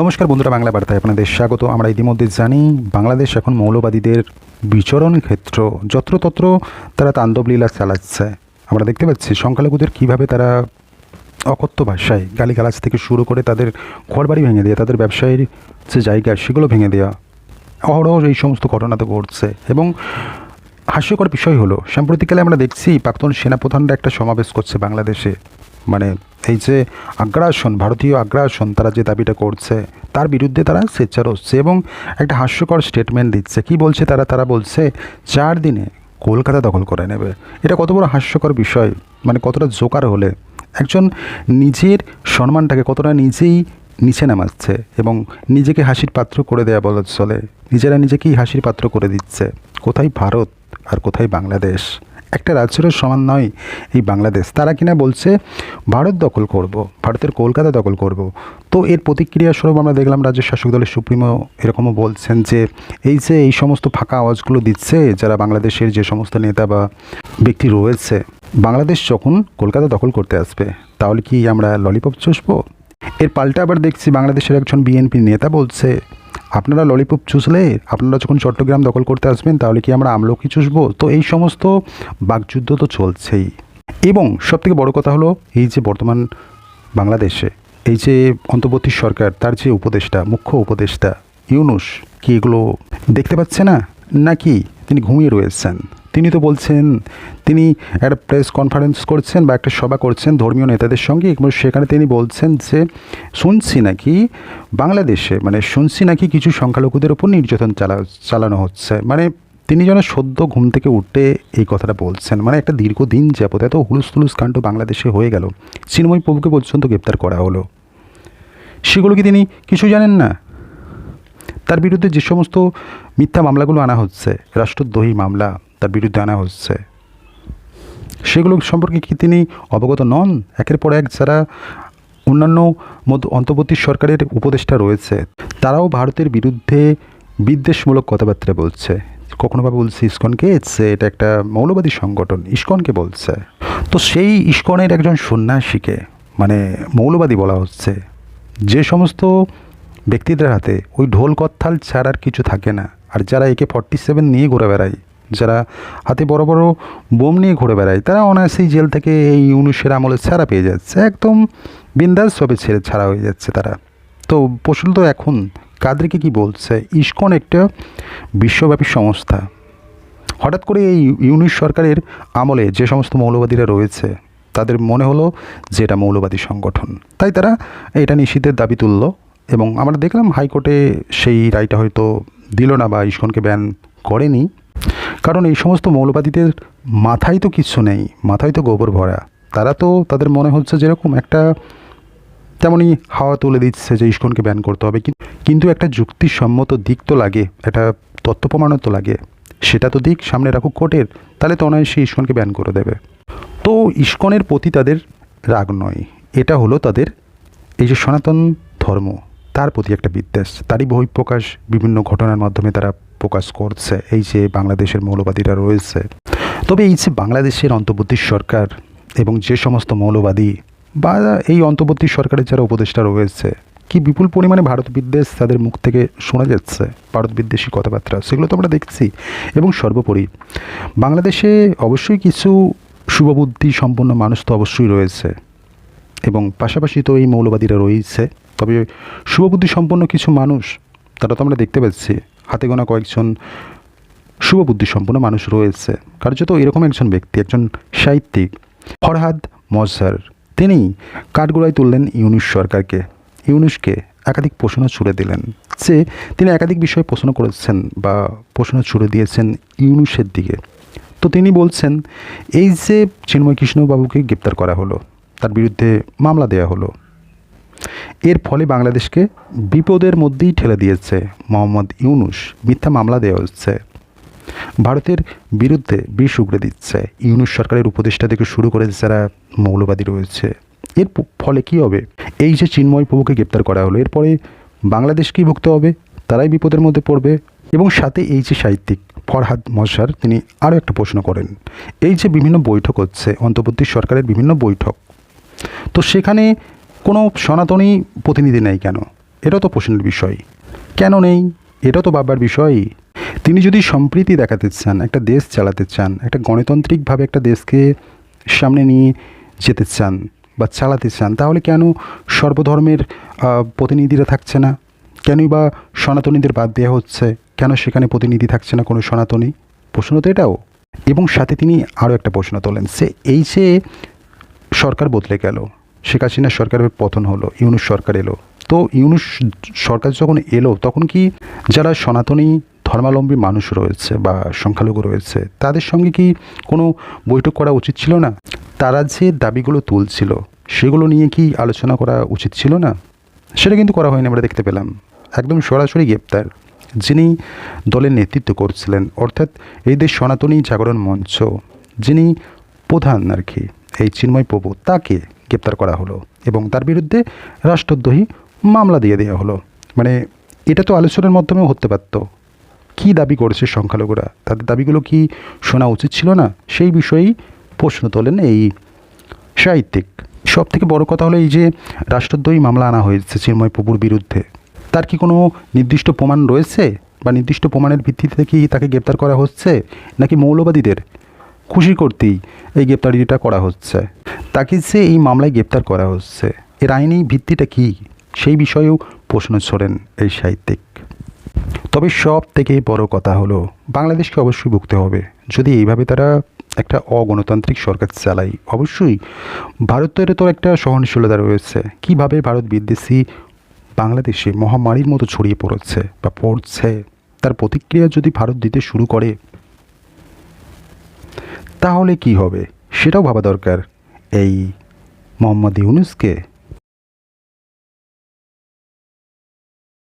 নমস্কার বন্ধুরা, বাংলা বার্তায় আপনাদের স্বাগত। আমরা ইতিমধ্যে জানি বাংলাদেশ এখন মৌলবাদীদের বিচরণ ক্ষেত্র, যত্রতত্র তারা তাণ্ডবলীলা চালাচ্ছে। আমরা দেখতে পাচ্ছি সংখ্যালঘুদের কীভাবে তারা অকথ্য ভাষায় গালিগালাজ থেকে শুরু করে তাদের ঘরবাড়ি ভেঙে দেওয়া তাদের ব্যবসায়ীর যে জায়গা, সেগুলো ভেঙে দেওয়া অহরহ এই সমস্ত ঘটনা তো ঘটছে। এবং হাস্যকর বিষয় হলো, সাম্প্রতিককালে আমরা দেখছি প্রাক্তন সেনাপ্রধানরা একটা সমাবেশ করছে বাংলাদেশে। মানে এই যে আগ্রাসন, ভারতীয় আগ্রাসন তারা যে দাবিটা করছে, তার বিরুদ্ধে তারা স্বেচ্ছার হচ্ছে এবং একটা হাস্যকর স্টেটমেন্ট দিচ্ছে। কি বলছে তারা? তারা বলছে, চার দিনে কলকাতা দখল করে নেবে। এটা কত বড় হাস্যকর বিষয় মানে কতটা জোকার হলে। একজন নিজের সম্মানটাকে কতটা নিজেই নিচে নামাচ্ছে এবং নিজেকে হাসির পাত্র করে দেয়া বলা চলে। নিজেরা নিজেকেই হাসির পাত্র করে দিচ্ছে। কোথায় ভারত আর কোথায় বাংলাদেশ? একটা রাজ্যেরও সমান নয় এই বাংলাদেশ। তারা কিনা বলছে, ভারত দখল করব, ভারতের কলকাতা দখল করব। তো এর প্রতিক্রিয়া স্বরূপ আমরা দেখলাম রাজ্যের শাসক দলের সুপ্রিমো এরকমও বলছেন যে, এই যে এই সমস্ত ফাঁকা আওয়াজগুলো দিচ্ছে, যারা বাংলাদেশের যে সমস্ত নেতা বা ব্যক্তি রয়েছে, বাংলাদেশ যখন কলকাতা দখল করতে আসবে, তাহলে কি আমরা ললিপপ চুষবো? এর পাল্টা আবার দেখছি, বাংলাদেশের একজন বিএনপি নেতা বলছে আপনারা ললিপপ চুষলে আপনারা যখন চট্টগ্রাম দখল করতে আসবেন, তাহলে কি আমরা আমলকি চুষবো? তো এই সমস্ত বাকযুদ্ধ তো চলছেই। এবং সবথেকে বড় কথা হলো, এই যে বর্তমান বাংলাদেশে, এই যে অন্তর্বর্তী সরকার, তার যে উপদেষ্টা, মুখ্য উপদেষ্টা, ইউনুস, কি এগুলো দেখতে পাচ্ছে না? নাকি তিনি ঘুমিয়ে রয়েছেন? তিনি তো বলছেন, তিনি একটা প্রেস কনফারেন্স করছেন বা একটা সভা করছেন ধর্মীয় নেতাদের সঙ্গে, এবং সেখানে তিনি বলছেন যে, শুনছি নাকি বাংলাদেশে মানে শুনছি নাকি কিছু সংখ্যালঘুদের ওপর নির্যাতন চালা, চালানো হচ্ছে। মানে তিনি যেন সদ্য ঘুম থেকে উঠে এই কথাটা বলছেন। মানে একটা দীর্ঘদিন যাবত এত হুলুস তুলুস কাণ্ড বাংলাদেশে হয়ে গেল চিন্ময় প্রভুকে পর্যন্ত গ্রেপ্তার করা হলো। সেগুলো কি তিনি কিছু জানেন না? তার বিরুদ্ধে যে সমস্ত মিথ্যা মামলাগুলো আনা হচ্ছে, রাষ্ট্রদ্রোহী মামলা তার বিরুদ্ধে আনা হচ্ছে। সেগুলো সম্পর্কে কি তিনি অবগত নন? একের পর এক যারা অন্যান্য অন্তর্বর্তী সরকারের উপদেষ্টা রয়েছে, তারাও ভারতের বিরুদ্ধে বিদ্বেষমূলক কথাবার্তা বলছে। কখনো বা বলছে ইস্কনকে? যে এটা একটা মৌলবাদী সংগঠন, ইস্কনকে বলছে। তো সেই ইস্কনের একজন সন্ন্যাসীকে মানে মৌলবাদী বলা হচ্ছে, যে সমস্ত ব্যক্তিদের হাতে ওই ঢোল কত্থাল ছাড়ার কিছু থাকে না। আর যারা একে ফর্টি সেভেন নিয়ে ঘুরে বেড়ায় যারা হাতে বড় বড় বোম নিয়ে ঘুরে বেড়ায়, তারা অনায়াসেই জেল থেকে এই ইউনুসের আমলে ছাড়া পেয়ে যাচ্ছে। একদম বিন্দাস বিন্দাসভাবে ছেড়ে ছাড়া হয়ে যাচ্ছে তারা। তো প্রশ্ন তো এখন, কাদেরকে কি বলছে? ইস্কন একটা বিশ্বব্যাপী সংস্থা। হঠাৎ করে এই ইউনিশ সরকারের আমলে যে সমস্ত মৌলবাদীরা রয়েছে, তাদের মনে হলো যে এটা মৌলবাদী সংগঠন। তাই তারা এটা নিষিদ্ধের দাবি তুলল এবং আমরা দেখলাম হাইকোর্টে সেই রায়টা হয়তো দিল না বা ইস্কনকে ব্যান করেনি। কারণ এই সমস্ত মৌলবাদীদের মাথায় তো কিছু নেই, মাথায় তো গোবর ভরা। তারা তো তাদের মনে হচ্ছে যেরকম একটা তেমনই হাওয়া তুলে দিচ্ছে যে ইস্কনকে ব্যান করতে হবে। কিন- কিন্তু একটা যুক্তিসম্মত দিক তো লাগে, একটা তথ্য প্রমাণও তো লাগে। সেটা তো দিক, সামনে রাখুক কোর্টের, তাহলে তো অনায়াসে ইস্কনকে ব্যান করে দেবে। তো ইস্কনের প্রতি তাদের রাগ নয়, এটা হলো তাদের এই যে সনাতন ধর্ম, তার প্রতি একটা বিদ্বেষ। তারই বহিঃপ্রকাশ বিভিন্ন ঘটনার মাধ্যমে তারা প্রকাশ করছে, এই যে বাংলাদেশের মৌলবাদীরা রয়েছে। তবে এই যে বাংলাদেশের অন্তর্বর্তী সরকার এবং যে সমস্ত মৌলবাদী বা এই অন্তর্বর্তী সরকারের যারা উপদেষ্টা রয়েছে, কি বিপুল পরিমাণে ভারত বিদ্বেষ তাদের মুখ থেকে শোনা যাচ্ছে? ভারত বিদ্বেষী কথাবার্তা, সেগুলো তো আমরা দেখছি। এবং সর্বোপরি, বাংলাদেশে অবশ্যই কিছু শুভবুদ্ধি সম্পন্ন মানুষ তো অবশ্যই রয়েছে। এবং পাশাপাশি তো এই মৌলবাদীরা রয়েছে। তবে শুভবুদ্ধি সম্পন্ন কিছু মানুষ তারা তো আমরা দেখতে পাচ্ছি। হাতে গোনা কয়েকজন শুভবুদ্ধি সম্পন্ন মানুষ রয়েছে। কার্যত এরকম একজন ব্যক্তি, একজন সাহিত্যিক, ফরহাদ মজহার। তিনি কাঠগোড়ায় তুললেন ইউনুস সরকারকে। ইউনুসকে একাধিক প্রশ্ন ছুড়ে দিলেন। যে তিনি একাধিক বিষয়ে প্রশ্ন করেছেন বা প্রশ্ন ছুড়ে দিয়েছেন ইউনুসের দিকে। তো তিনি বলছেন, এই যে চিন্ময় কৃষ্ণবাবুকে গ্রেপ্তার করা হলো, তার বিরুদ্ধে মামলা দেওয়া হলো এর ফলে বাংলাদেশকে বিপদের মধ্যেই ঠেলে দিয়েছে মোহাম্মদ ইউনুস। মিথ্যা মামলা দেওয়া হচ্ছে। ভারতের বিরুদ্ধে বিষ উগড়ে দিচ্ছে। ইউনুস সরকারের উপদেষ্টা থেকে শুরু করে যারা মৌলবাদী রয়েছে। এর ফলে কি হবে? এই যে চিন্ময় প্রভুকে গ্রেপ্তার করা হলো, এরপরে বাংলাদেশকেই ভুগতে হবে? তারাই বিপদের মধ্যে পড়বে। এবং সাথে এই যে সাহিত্যিক ফরহাদ মশার, তিনি আরও একটা প্রশ্ন করেন। এই যে বিভিন্ন বৈঠক হচ্ছে, অন্তর্বর্তী সরকারের বিভিন্ন বৈঠক। তো সেখানে কোনো সনাতনী প্রতিনিধি নেই কেন? এটা তো প্রশ্নের বিষয়। কেন নেই? এটা তো বাবার বিষয়। তিনি যদি সম্প্রীতি দেখাতে চান, একটা দেশ চালাতে চান, একটা গণতান্ত্রিকভাবে একটা দেশকে সামনে নিয়ে যেতে চান বা চালাতে চান, তাহলে কেন সর্বধর্মের প্রতিনিধিরা থাকছে না? কেনই বা সনাতনীদের বাদ দেওয়া হচ্ছে? কেন সেখানে প্রতিনিধি থাকছে না কোনো সনাতনী? প্রশ্ন তো এটাও। এবং সাথে তিনি আরও একটা প্রশ্ন তোলেন, সে এই যে সরকার বদলে গেল শেখ হাসিনার সরকারের পতন হলো, ইউনুস সরকার এলো। তো ইউনুস সরকার যখন এলো, তখন কি যারা সনাতনী ধর্মাবলম্বী মানুষ রয়েছে বা সংখ্যালঘু রয়েছে, তাদের সঙ্গে কি কোনো বৈঠক করা উচিত ছিল না? তারা যে দাবিগুলো তুলছিল, সেগুলো নিয়ে কি আলোচনা করা উচিত ছিল না? সেটা কিন্তু করা হয়নি, আমরা দেখতে পেলাম। একদম সরাসরি গ্রেপ্তার, যিনি দলের নেতৃত্ব করছিলেন, অর্থাৎ এই দেশ সনাতনী জাগরণ মঞ্চ, যিনি প্রধান আর কি, এই চিন্ময় প্রভু, তাকে গ্রেপ্তার করা হলো এবং তার বিরুদ্ধে রাষ্ট্রদ্রোহী মামলা দিয়ে দেওয়া হলো। মানে এটা তো আলোচনার মাধ্যমেও হতে পারতো। কী দাবি করেছে সংখ্যালঘুরা? তাদের দাবিগুলো কি শোনা উচিত ছিল না? সেই বিষয়েই প্রশ্ন তোলেন এই সাহিত্যিক। সব থেকে বড় কথা হলো এই যে রাষ্ট্রদ্রোহী মামলা আনা হয়েছে চিন্ময় প্রভুর বিরুদ্ধে। তার কি কোনো নির্দিষ্ট প্রমাণ রয়েছে? বা নির্দিষ্ট প্রমাণের ভিত্তিতে কি তাকে গ্রেপ্তার করা হচ্ছে? নাকি মৌলবাদীদের খুশি করতেই এই গ্রেপ্তারিটা করা হচ্ছে? তাকে যে এই মামলায় গ্রেপ্তার করা হচ্ছে, এর আইনি ভিত্তিটা কি? সেই বিষয়েও প্রশ্ন ছোড়েন এই সাহিত্যিক। তবে সব থেকে বড় কথা হলো, বাংলাদেশকে অবশ্যই ভুগতে হবে। যদি এইভাবে তারা একটা অগণতান্ত্রিক সরকার চালায়, অবশ্যই ভারতের তো একটা সহনশীলতা রয়েছে। কীভাবে ভারত বিদ্বেষী বাংলাদেশে মহামারীর মতো ছড়িয়ে পড়েছে বা পড়ছে, তার প্রতিক্রিয়া যদি ভারত দিতে শুরু করে, তাহলে কি হবে? সেটাও ভাবা দরকার। এই মোহাম্মদ ইউনুসকে